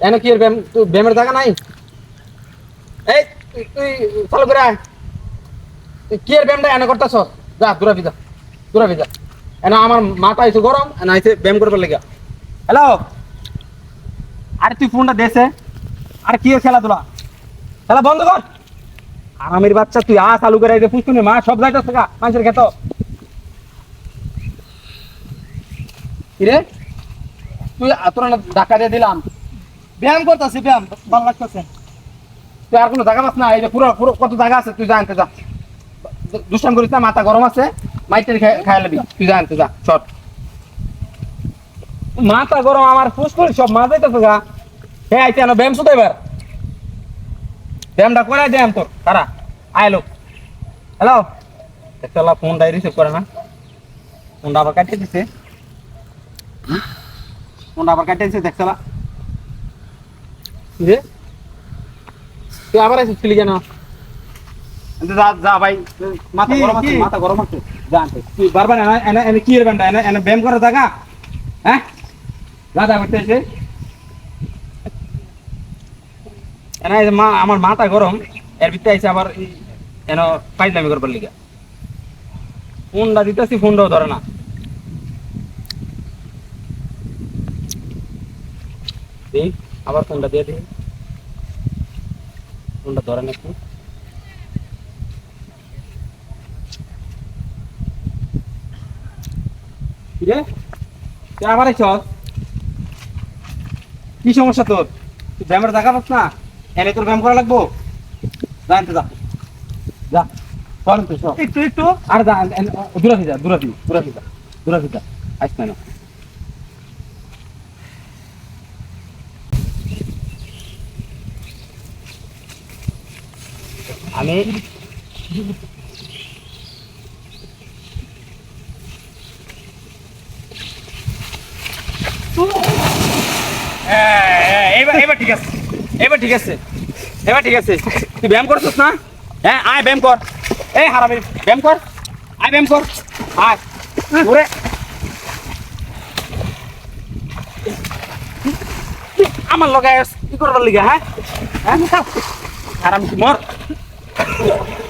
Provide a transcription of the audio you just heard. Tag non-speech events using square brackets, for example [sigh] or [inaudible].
এনে কি তুই ব্যায়ামের জায়গা নাই? এই, তুই- চালু করে তুই কি এর ব্যায়ামটা এনে করতেছ? যা, দূরা ভিজা, দূরা এনে আমার মাথা আইছে গরম, এনে ব্যায়াম করবার লেগে হ্যালো আরে তুই ফোনটা দেছে আর কি খেলাধুলা? খেলা বন্ধ কর। আরামের বাচ্চা, তুই আ চালু করে পুষ্কুনি মা সব যাইতেছে গা, মানুষের খেত। কিরে তুই তোর না ধাক্কা দিয়ে দিলাম। ব্যায়াম করতেছে, ব্যায়াম। ভালো লাগতেছে। তুই আর কোনো জায়গা পাস না এই যে পুরো পুরো কত জায়গা আছে, তুই জানতে যা। দুষ্টান করিস না, মাথা গরম আছে, মাইটের খাই লবি তুই জানতে যা শর্ট মাথা গরম, আমার ফুস করি সব মাথায় তো গা। হে, আইতে আনো, ব্যায়াম শুধু এবার। ব্যায়ামটা করে ব্যায়াম তোর তারা আইলো হ্যালো? দেখলা ফোনটা রিসিভ করে না। ফোনটা আবার কাটিয়ে দিছে? ফোনটা আবার কাটিয়ে দিছে দেখলা রে তুই আবার কেন? যা যা ভাই মাথা গরম আছে মাথা গরম আছে। যা তুই বারবার এনে এনে এনে কি এর ব্যান্ডা এনে ব্যায়াম হ্যাঁ? যা যা করতে এসে। এনে মা আমার মাথা গরম এর ভিতরে আইসে আবার এন পাইলামি করবার লিগা। ফোনটা দিতেছি ফোনটাও ধরে না। দেখ। আবার ফোনটা দিয়ে দিই ফোনটা ধরে না একটু আবার কি সমস্যা তোর? তুই ব্যায়ামের দেখা পাস না? এনে তোর ব্যায়াম করা লাগবো? জানতে যা। যা একটু একটু। আর যা দূরা যা দূরা দি দূরা যা দূরা যা। আইস না। আমি হ্যাঁ, এবার এবার ঠিক ঠিক আছে এবার ঠিক আছে। ব্যায়াম করছিস না? হ্যাঁ ব্যায়াম কর। এই ব্যায়াম কর। আয় ব্যায়াম কর। আয় ওরে আমার লগায় কি করবার লিগা হ্যাঁ? হ্যাঁ হারামি মর। Yeah. [laughs]